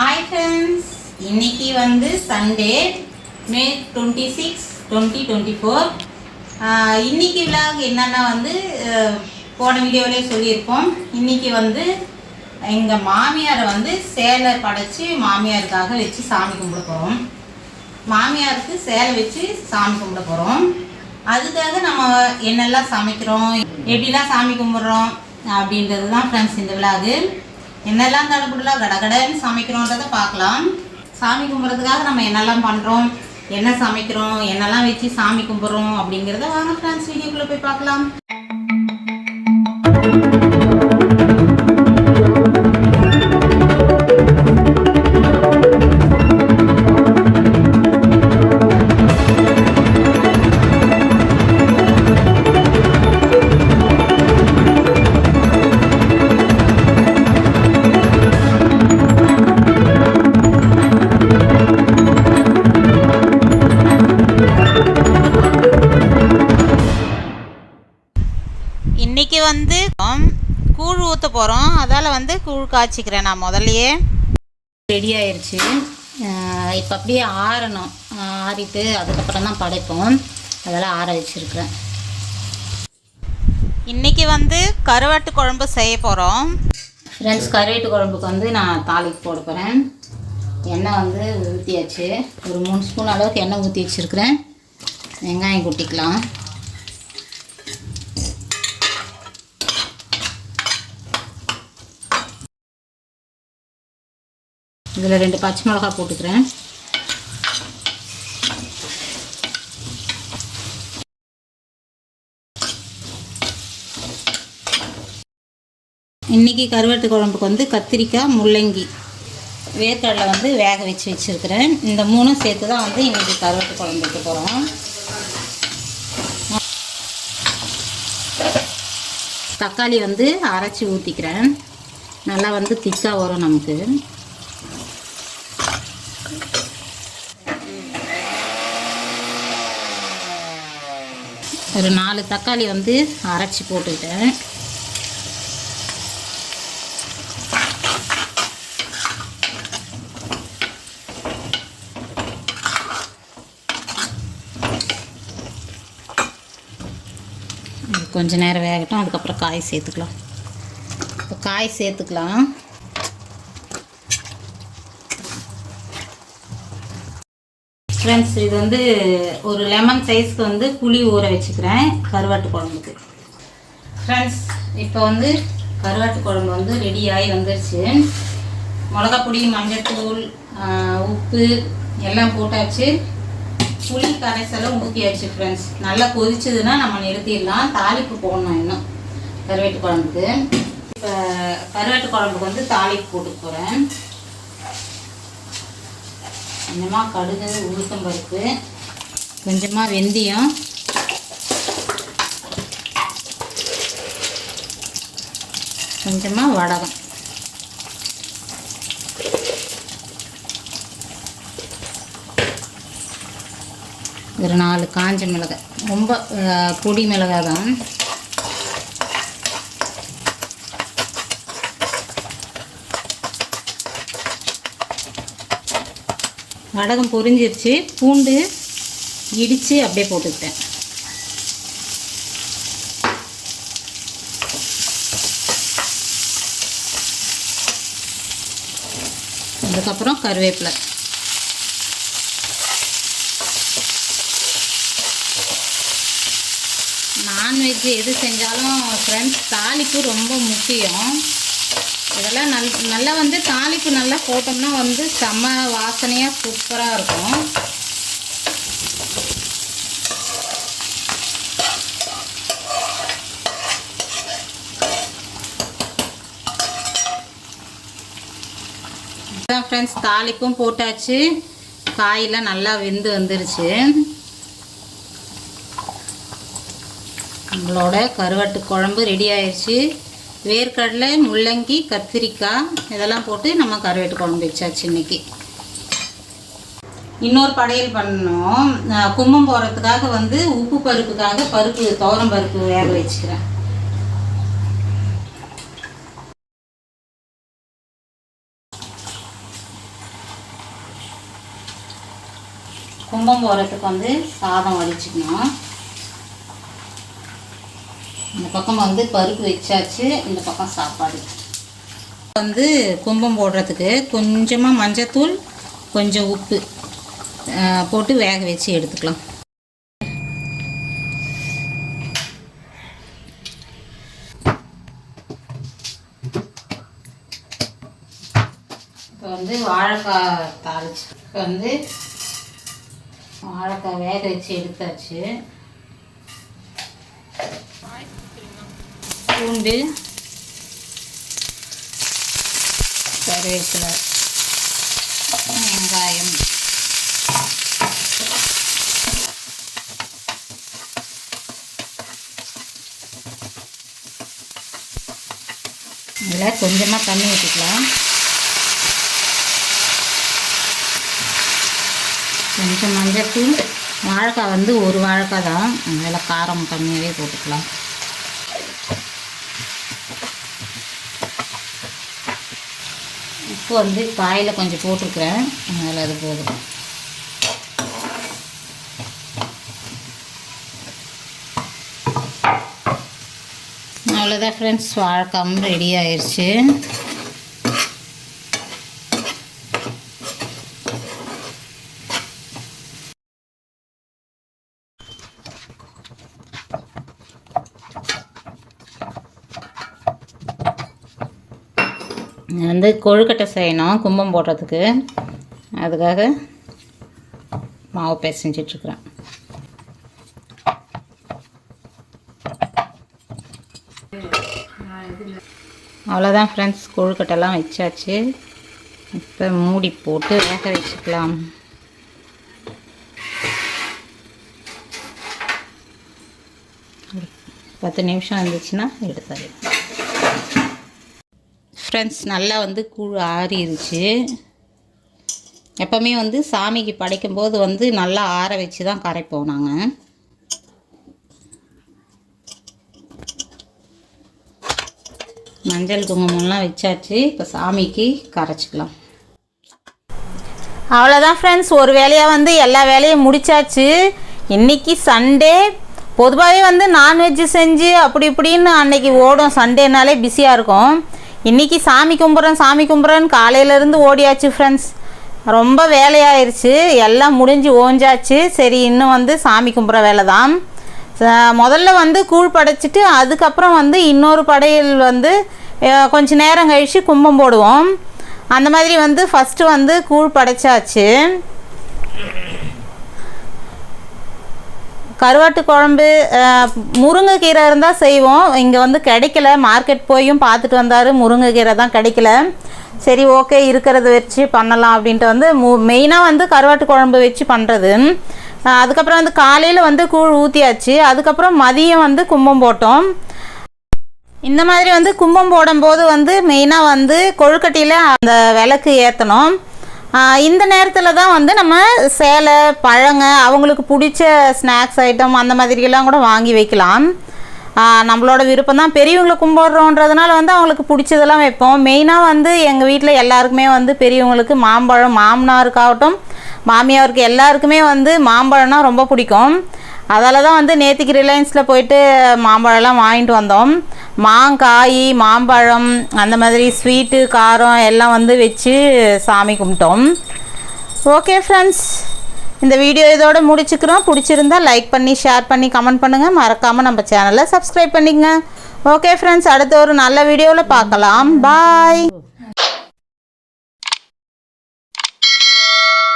Hi friends இன்னைக்கு வந்து Sunday May twenty six twenty twenty four இன்னைக்கு விழாக் என்னென்னா வந்து போன வீடியோவிலே சொல்லியிருப்போம். இன்னைக்கு வந்து எங்கள் மாமியாரை வந்து சேலை படைச்சி மாமியாருக்காக வச்சு சாமி கும்பிட போகிறோம் மாமியாருக்கு சேலை வச்சு சாமி கும்பிட போகிறோம் அதுக்காக நம்ம என்னெல்லாம் சமைக்கிறோம் எப்படிலாம் சாமி கும்பிட்றோம் அப்படின்றது தான் ஃப்ரெண்ட்ஸ் இந்த விழாகு என்னெல்லாம் தடுப்புடலாம் கடகடன்னு சமைக்கிறோன்றதை பார்க்கலாம். சாமி கும்பிட்றதுக்காக நம்ம என்னெல்லாம் பண்ணுறோம் என்ன சமைக்கிறோம் என்னெல்லாம் வச்சு சாமி கும்பிட்றோம் அப்படிங்கிறத வாங்க ஃப்ரெண்ட்ஸ் வீடியோக்குள்ளே போய் பார்க்கலாம். இன்னைக்கு வந்து கூழ் ஊற்ற போகிறோம் அதால் வந்து கூழ் காய்ச்சிக்கிறேன் நான் முதல்லையே. ரெடி ஆயிருச்சு. இப்போ அப்படியே ஆறணும். ஆறிட்டு அதுக்கப்புறம் தான் படைப்போம். அதெல்லாம் ஆற வச்சுருக்கிறேன். இன்னைக்கு வந்து கருவாட்டு குழம்பு செய்ய போகிறோம் ஃப்ரெண்ட்ஸ் கருவாட்டு குழம்புக்கு வந்து நான் தாளிக்கு போட போகிறேன் எண்ணெய் வந்து ஊற்றியாச்சு ஒரு மூணு ஸ்பூன் அளவுக்கு எண்ணெய் ஊற்றி வச்சுருக்கிறேன். வெங்காயம் குட்டிக்கலாம். இதில் ரெண்டு பச்சை மிளகாய் போட்டுக்கிறேன். இன்றைக்கி கருவாட்டு குழம்புக்கு வந்து கத்திரிக்காய் முள்ளங்கி வேர்க்கடலை வந்து வேக வச்சு வச்சுருக்கிறேன். இந்த மூணும் சேர்த்து தான் வந்து இன்றைக்கி கருவாட்டு குழம்பு வைக்க போகிறோம் தக்காளி வந்து அரைச்சி ஊற்றிக்கிறேன் நல்லா வந்து திக்காக வரும் நமக்கு. ஒரு நாலு தக்காளி வந்து அரைச்சி போட்டுக்கிட்டேன். கொஞ்ச நேரம் வேகட்டும் அதுக்கப்புறம் காய் சேர்த்துக்கலாம். இப்போ காய் சேர்த்துக்கலாம். ஃப்ரெண்ட்ஸ் இது வந்து ஒரு லெமன் சைஸ்க்கு வந்து புளி ஊற வச்சுக்கிறேன் கருவாட்டு குழம்புக்கு. ஃப்ரெண்ட்ஸ் இப்போ வந்து கருவாட்டு குழம்பு வந்து ரெடி ஆகி வந்துருச்சு. மிளகாப்பொடி மஞ்சள்தூள் உப்பு எல்லாம் போட்டாச்சு. புளி கரைசலும் ஊற்றியாச்சு ஃப்ரெண்ட்ஸ் நல்லா கொதிச்சதுன்னா நம்ம நிறுத்திடலாம். தாளிப்பு போடணும் இன்னும் கருவேட்டு குழம்புக்கு. இப்போ கருவாட்டு குழம்புக்கு வந்து தாளிப்பு போட்டு போகிறேன் கொஞ்சமாக கடுகு உளுத்தம் பருப்பு கொஞ்சமாக வெந்தயம். கொஞ்சமாக வடகம். ஒரு நாலு காஞ்ச மிளகாய். ரொம்ப பொடி மிளகாய் தான். வடகம் பொரிஞ்சிருச்சு. பூண்டு இடித்து அப்படியே போட்டுக்கிட்டேன். அதுக்கப்புறம் கருவேப்பிலை. நான்வெஜ் எது செஞ்சாலும் ஃப்ரெண்ட்ஸ் தாளிப்பு ரொம்ப முக்கியம். இதெல்லாம் நல் நல்லா வந்து தாளிப்பு நல்லா போட்டோம்னா வந்து செம்ம வாசனையாக சூப்பராக இருக்கும். அதான் ஃப்ரெண்ட்ஸ் தாளிப்பும் போட்டாச்சு. காயெல்லாம் நல்லா வெந்து வந்துருச்சு. நம்மளோட கருவாட்டு குழம்பு ரெடி ஆயிடுச்சு வேர்க்கடலை முள்ளங்கி கத்திரிக்காய் இதெல்லாம் போட்டு நம்ம கருவேட்டு குழம்பு வச்சாச்சு இன்றைக்கி இன்னொரு படையல் பண்ணோம் கும்பம் போகிறதுக்காக வந்து உப்பு பருப்புக்காக பருப்பு தோரம் பருப்பு வேக வச்சுக்கிறேன். கும்பம் போகிறதுக்கு வந்து சாதம் வடிச்சுக்கணும். இந்த பக்கம் வந்து பருப்பு வச்சாச்சு இந்த பக்கம் சாப்பாடு. வந்து கும்பம் போடுறதுக்கு கொஞ்சமாக மஞ்சத்தூள் கொஞ்சம் உப்பு போட்டு வேக வச்சு எடுத்துக்கலாம். இப்போ வந்து வாழைக்காய் தாளிச்சு. இப்போ வந்து வாழைக்காய் வேக வச்சு எடுத்தாச்சு. பூண்டு. கருவேப்பிலை. வெங்காயம். இதில் கொஞ்சமாக தண்ணி ஊற்றிக்கலாம். கொஞ்சம் மஞ்சத்தூள். வாழைக்காய் வந்து ஒரு வாழைக்காய் தான். அதில் காரம் கம்மியாகவே போட்டுக்கலாம். உப்பு வந்து காயில் கொஞ்சம் போட்டிருக்கிறேன். அதனால் அது போதும். அவ்வளோதான் ஃப்ரெண்ட்ஸ் வாழைக்காம். ரெடி ஆயிடுச்சு வந்து கொழுக்கட்டை செய்யணும் கும்பம் போடுறதுக்கு. அதுக்காக மாவு பிசைஞ்சிட்ருக்குறேன் அவ்வளோதான் ஃப்ரெண்ட்ஸ் கொழுக்கட்டைலாம் வச்சாச்சு. இப்போ மூடி போட்டு வேக வச்சுக்கலாம். பத்து நிமிஷம் இருந்துச்சுன்னா எடுத்தாரு ஃப்ரெண்ட்ஸ் நல்லா வந்து கூழ் ஆறிடுச்சு எப்போவுமே வந்து சாமிக்கு படைக்கும்போது வந்து நல்லா ஆற வச்சு தான் கரைப்போம் நாங்கள் மஞ்சள் குங்குமம்லாம் வச்சாச்சு. இப்போ சாமிக்கு கரைச்சிக்கலாம். அவ்வளோதான் ஃப்ரெண்ட்ஸ் ஒரு வேலையாக வந்து எல்லா வேலையும் முடிச்சாச்சு. இன்னைக்கு சண்டே பொதுவாகவே வந்து நான்வெஜ் செஞ்சு அப்படி இப்படின்னு அன்னைக்கு ஓடும். சண்டேனாலே பிஸியாக இருக்கும். இன்னைக்கு சாமி கும்பிட்றேன் சாமி கும்பிட்றேன்னு காலையிலேருந்து ஓடியாச்சு ஃப்ரெண்ட்ஸ் ரொம்ப வேலையாயிருச்சு. எல்லாம் முடிஞ்சு ஓஞ்சாச்சு. சரி இன்னும் வந்து சாமி கும்பிட்ற வேலை தான் முதல்ல வந்து கூழ் படைச்சிட்டு அதுக்கப்புறம் வந்து இன்னொரு படையில் வந்து கொஞ்சம் கொஞ்ச நேரம் கழித்து கும்பம் போடுவோம். அந்த மாதிரி வந்து ஃபஸ்ட்டு வந்து கூழ் படைச்சாச்சு. கருவாட்டு குழம்பு முருங்கைக்கீரை இருந்தால் செய்வோம். இங்கே வந்து கிடைக்கல. மார்க்கெட் போயும் பார்த்துட்டு வந்தார். முருங்கைக்கீரை தான் கிடைக்கல. சரி ஓகே இருக்கிறத வச்சு பண்ணலாம் அப்படின்ட்டு வந்து மு மெயினாக வந்து கருவாட்டு குழம்பு வச்சு பண்ணுறது அதுக்கப்புறம் வந்து காலையில் வந்து கூழ் ஊற்றியாச்சு அதுக்கப்புறம் மதியம் வந்து கும்பம் போட்டோம். இந்த மாதிரி வந்து கும்பம் போடும்போது வந்து மெயினாக வந்து கொழுக்கட்டையில் அந்த விளக்கு ஏற்றணும் இந்த நேரத்தில் தான் வந்து நம்ம சேலை பழங்க அவங்களுக்கு பிடிச்ச ஸ்நாக்ஸ் ஐட்டம் அந்த மாதிரியெல்லாம் கூட வாங்கி வைக்கலாம். நம்மளோட விருப்பம் தான் பெரியவங்களை கும்பிட்றோன்றதுனால வந்து அவங்களுக்கு பிடிச்சதெல்லாம் வைப்போம். மெயினாக வந்து எங்கள் வீட்டில் எல்லாருக்குமே வந்து பெரியவங்களுக்கு மாம்பழம் மாமனாருக்காகட்டும் மாமியாருக்கு எல்லாருக்குமே வந்து மாம்பழம்னா ரொம்ப பிடிக்கும். அதால் தான் வந்து நேற்றுக்கு ரிலையன்ஸில் போயிட்டு மாம்பழம்லாம் வாங்கிட்டு வந்தோம். மாங்காய் மாம்பழம் அந்த மாதிரி ஸ்வீட்டு காரம் எல்லாம் வந்து வச்சு சாமி கும்பிட்டோம். ஓகே ஃப்ரெண்ட்ஸ் இந்த வீடியோ இதோடு முடிச்சுக்கிறோம். பிடிச்சிருந்தா லைக் பண்ணி ஷேர் பண்ணி கமெண்ட் பண்ணுங்கள் மறக்காமல் நம்ம சேனலை சப்ஸ்கிரைப் பண்ணிக்கங்க. ஓகே ஃப்ரெண்ட்ஸ் அடுத்த ஒரு நல்ல வீடியோவில் பார்க்கலாம். பாய்